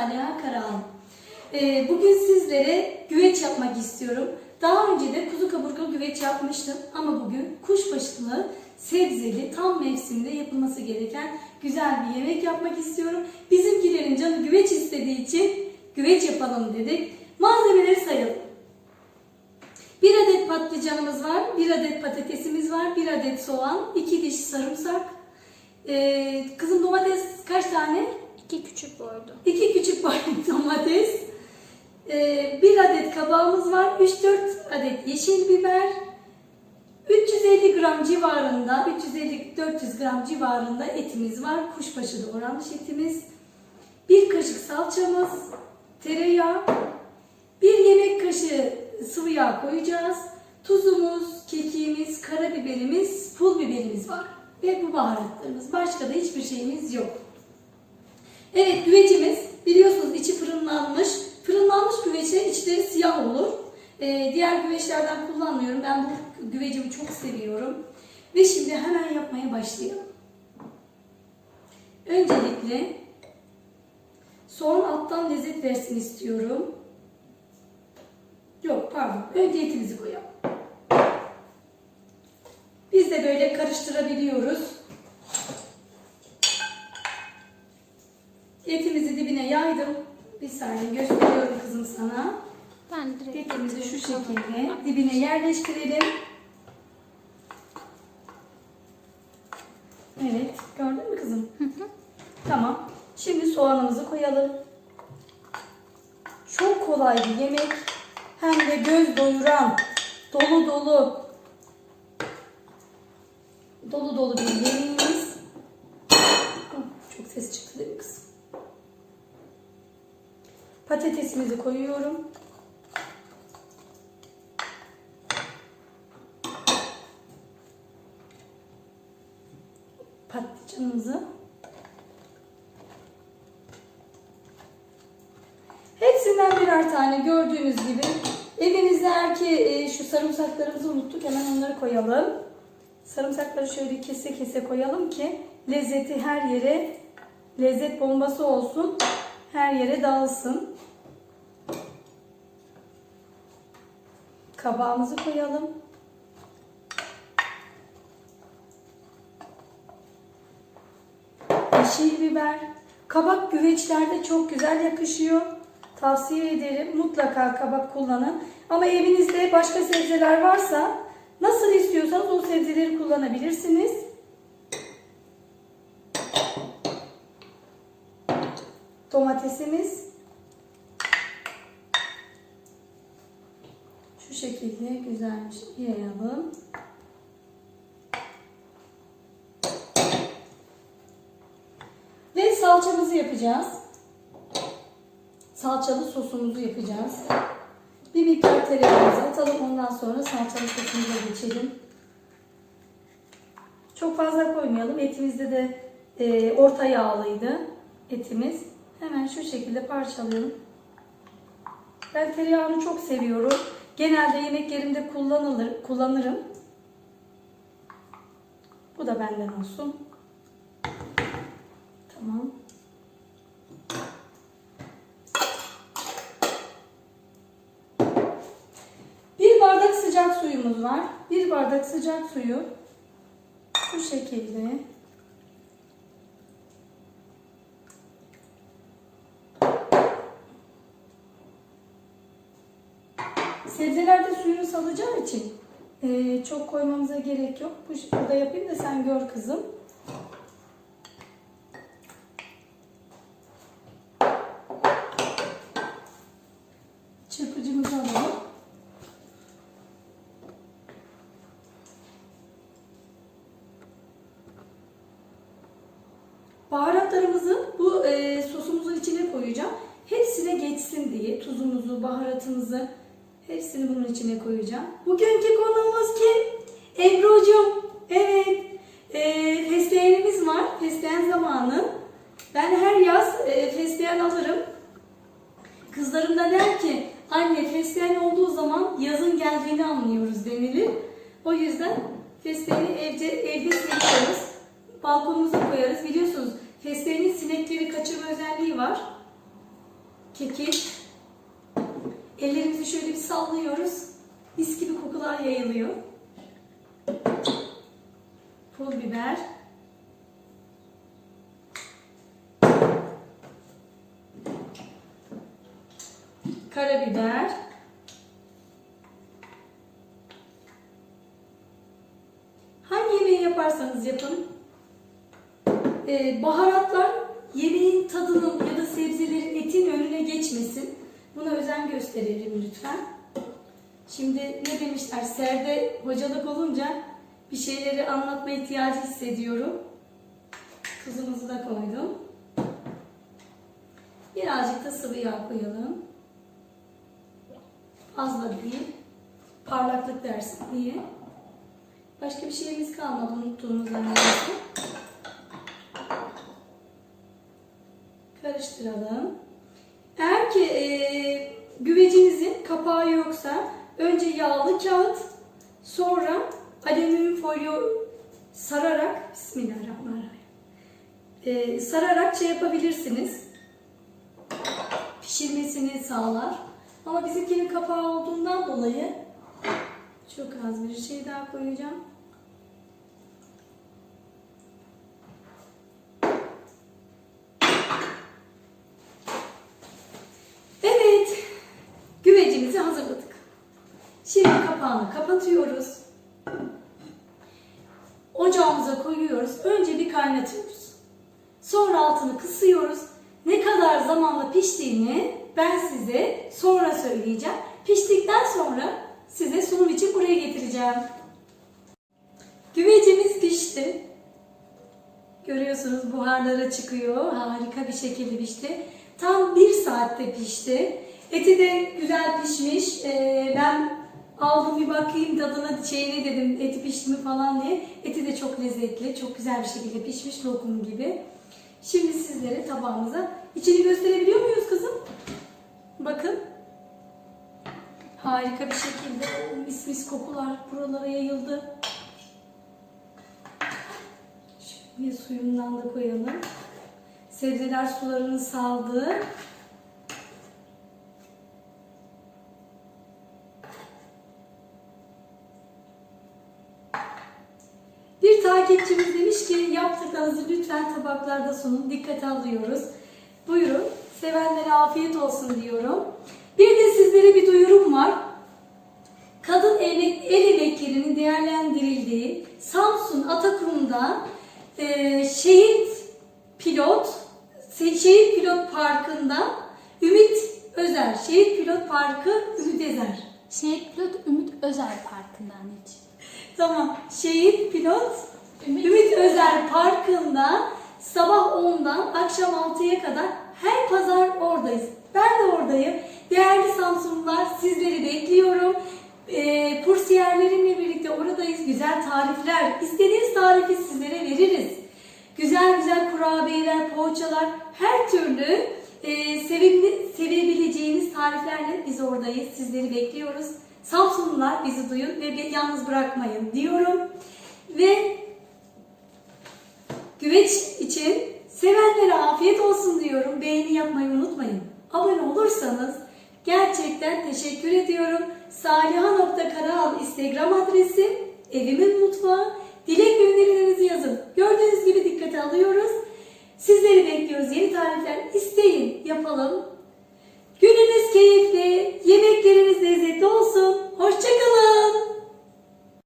Saliha Karahan. Ee, bugün sizlere güveç yapmak istiyorum. Daha önce de kuzu kaburgalı güveç yapmıştım ama bugün kuşbaşılı, sebzeli, tam mevsimde yapılması gereken güzel bir yemek yapmak istiyorum. Bizimkilerin canı güveç istediği için güveç yapalım dedik. Malzemeleri sayalım. Bir adet patlıcanımız var, bir adet patatesimiz var, bir adet soğan, iki diş sarımsak. Ee, kızım domates kaç tane? İki küçük boydu. İki küçük boy domates, ee, bir adet kabağımız var, 3-4 adet yeşil biber, 350 gram civarında, 350-400 gram civarında etimiz var. Kuşbaşı doğranmış etimiz. Bir kaşık salçamız, tereyağı, bir yemek kaşığı sıvı yağ koyacağız. Tuzumuz, kekiğimiz, karabiberimiz, pul biberimiz var. Ve bu baharatlarımız. Başka da hiçbir şeyimiz yok. Evet güvecimiz biliyorsunuz içi fırınlanmış. Fırınlanmış güveçlerin içleri siyah olur. Ee, diğer güveçlerden kullanmıyorum. Ben bu güvecimi çok seviyorum. Ve şimdi hemen yapmaya başlayalım. Öncelikle soğan alttan lezzet versin istiyorum. Yok pardon. Önce etimizi koyalım. Biz de böyle karıştırabiliyoruz. Etimizi dibine yaydım. Bir saniye gösteriyorum kızım sana. Ben direkt Etimizi şu şekilde dibine yerleştirelim. Evet, gördün mü kızım? Tamam. Şimdi soğanımızı koyalım. Çok kolay bir yemek. Hem de göz doyuran, dolu dolu, dolu dolu bir yemeğimiz. Hı, Çok ses çıktı değil mi kızım? Patatesimizi koyuyorum. patlıcanımızı. Hepsinden birer tane gördüğünüz gibi. Evinizde eğer ki e, şu sarımsaklarımızı unuttuk hemen onları koyalım. Sarımsakları şöyle kese kese koyalım ki lezzeti her yere lezzet bombası olsun. Her yere dağılsın. Kabağımızı koyalım. yeşil biber. Kabak güveçlerde çok güzel yakışıyor. Tavsiye ederim. Mutlaka kabak kullanın. Ama evinizde başka sebzeler varsa nasıl istiyorsanız o sebzeleri kullanabilirsiniz. Domatesimiz şu şekilde güzelmiş yayalım. Ve salçamızı yapacağız. Salçalı sosumuzu yapacağız. Bir miktar tereyağımızı atalım. Ondan sonra salçalı sosumuza geçelim. Çok fazla koymayalım. Etimizde de e, orta yağlıydı etimiz. Hemen şu şekilde parçalayalım. Ben tereyağını çok seviyorum. Genelde yemeklerimde kullanılır, kullanırım. Bu da benden olsun. Tamam. Bir bardak sıcak suyumuz var. Bir bardak sıcak suyu bu şekilde Suyunu salacağı için eee, çok koymamıza gerek yok. Bu burada yapayım da sen gör kızım. Çırpıcımızı alalım. Baharatlarımızı bu e, sosumuzun içine koyacağım. Hepsine geçsin diye tuzumuzu, baharatımızı hepsini bunun içine koyacağım. Bugünkü konuğumuz kim? Ebru'cum. Evet. E, fesleğenimiz var. Fesleğen zamanı. Ben her yaz e, fesleğen alırım. Kızlarım da der ki anne fesleğen olduğu zaman yazın geldiğini anlıyoruz denilir. O yüzden fesleğeni evde, evde seviyoruz. Balkonumuza koyarız. Biliyorsunuz fesleğenin sinekleri kaçırma özelliği var. kekik. Ellerimizi şöyle bir sallıyoruz. Mis gibi kokular yayılıyor. Pul biber. Karabiber. Hangi yemeği yaparsanız yapın. Ee, baharatlar yemeğin tadının ya da sebzelerin etin önüne geçmesin. Buna özen gösterelim lütfen. Şimdi ne demişler? Serde hocalık olunca bir şeyleri anlatma ihtiyacı hissediyorum. Tuzumuzu da koydum. Birazcık da sıvı yağ koyalım. Fazla değil. Parlaklık dersin diye. Başka bir şeyimiz kalmadı unuttuğumuz zannediyorsun. Karıştıralım. Ki e, güvecinizin kapağı yoksa önce yağlı kağıt sonra alüminyum folyo sararak Bismillahirrahmanirrahim e, sararak şey yapabilirsiniz. Pişirmesini sağlar. Ama bizimkinin kapağı olduğundan dolayı çok az bir şey daha koyacağım. Evet, güvecimizi hazırladık. Şimdi kapağını kapatıyoruz. Ocağımıza koyuyoruz. Önce bir kaynatıyoruz. Sonra altını kısıyoruz. Ne kadar zamanla piştiğini ben size sonra söyleyeceğim. Piştikten sonra size sunum için buraya getireceğim. Güvecimiz pişti. Görüyorsunuz buharlara çıkıyor. Harika bir şekilde pişti. Tam bir saatte pişti. Eti de güzel pişmiş. Ee, ben aldım bir bakayım tadına şeyini dedim eti pişti mi falan diye. Eti de çok lezzetli, çok güzel bir şekilde pişmiş lokum gibi. Şimdi sizlere tabağımıza içini gösterebiliyor muyuz kızım? Bakın. Harika bir şekilde mis mis kokular buralara yayıldı. Şöyle suyundan da koyalım. Sebzeler sularını saldı. Bir takipçimiz demiş ki yaptıklarınızı lütfen tabaklarda sunun. Dikkate alıyoruz. Buyurun. Sevenlere afiyet olsun diyorum. Bir de sizlere bir duyurum var. Kadın el, el emeklerinin değerlendirildiği Samsun Atakum'da e, şehit pilot Şehit Pilot Parkı'nda Ümit Özer, Şehit Pilot Parkı Ümit Ezer. Şehit Pilot Ümit Özel Parkı'ndan hiç. Tamam. Şehit pilot Ümit, Ümit- Özer Parkı'nda sabah 10'dan akşam 6'ya kadar her pazar oradayız. Ben de oradayım. Değerli Samsunlular sizleri bekliyorum. Ee, kursiyerlerimle birlikte oradayız. Güzel tarifler. istediğiniz tarifi sizlere veririz. Güzel güzel kurabiyeler, poğaçalar, her türlü e, sevimli, sevebileceğiniz tariflerle biz oradayız. Sizleri bekliyoruz. Samsunlular bizi duyun ve yalnız bırakmayın diyorum. Ve güveç için sevenlere afiyet olsun diyorum. Beğeni yapmayı unutmayın. Abone olursanız gerçekten teşekkür ediyorum. Saliha.kanal Instagram adresim, evimin mutfağı. Dilek ve önerilerinizi yazın. Gördüğünüz gibi dikkate alıyoruz. Sizleri bekliyoruz. Yeni tarifler isteyin, yapalım. Gününüz keyifli, yemekleriniz lezzetli olsun. Hoşçakalın.